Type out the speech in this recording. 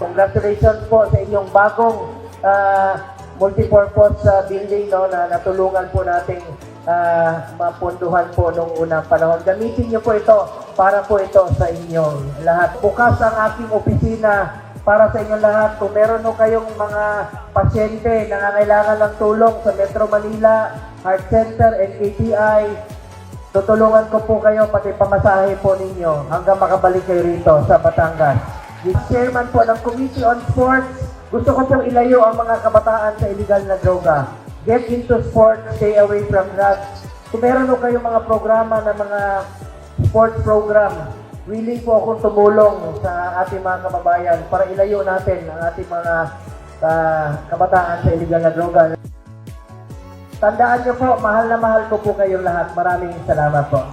Congratulations po sa inyong bagong ah, multipurpose ah, building no, na natulungan po nating ah, mapunduhan po nung unang panahon. Gamitin niyo po ito para po ito sa inyong lahat. Bukas ang aking opisina para sa inyong lahat. Kung meron no kayong mga pasyente na nangangailangan ng tulong sa Metro Manila, Heart Center, NKTI, tutulungan ko po kayo pati pamasahe po ninyo hanggang makabalik kayo rito sa Batangas. The chairman po ng Committee on Sports, gusto ko pong ilayo ang mga kabataan sa illegal na droga. Get into sports, stay away from drugs. Kung meron po kayong mga programa na mga sports program, willing po akong tumulong sa ating mga kababayan para ilayo natin ang ating mga ah, kabataan sa illegal na droga. Tandaan niyo po, mahal na mahal ko po kayong lahat. Maraming salamat po.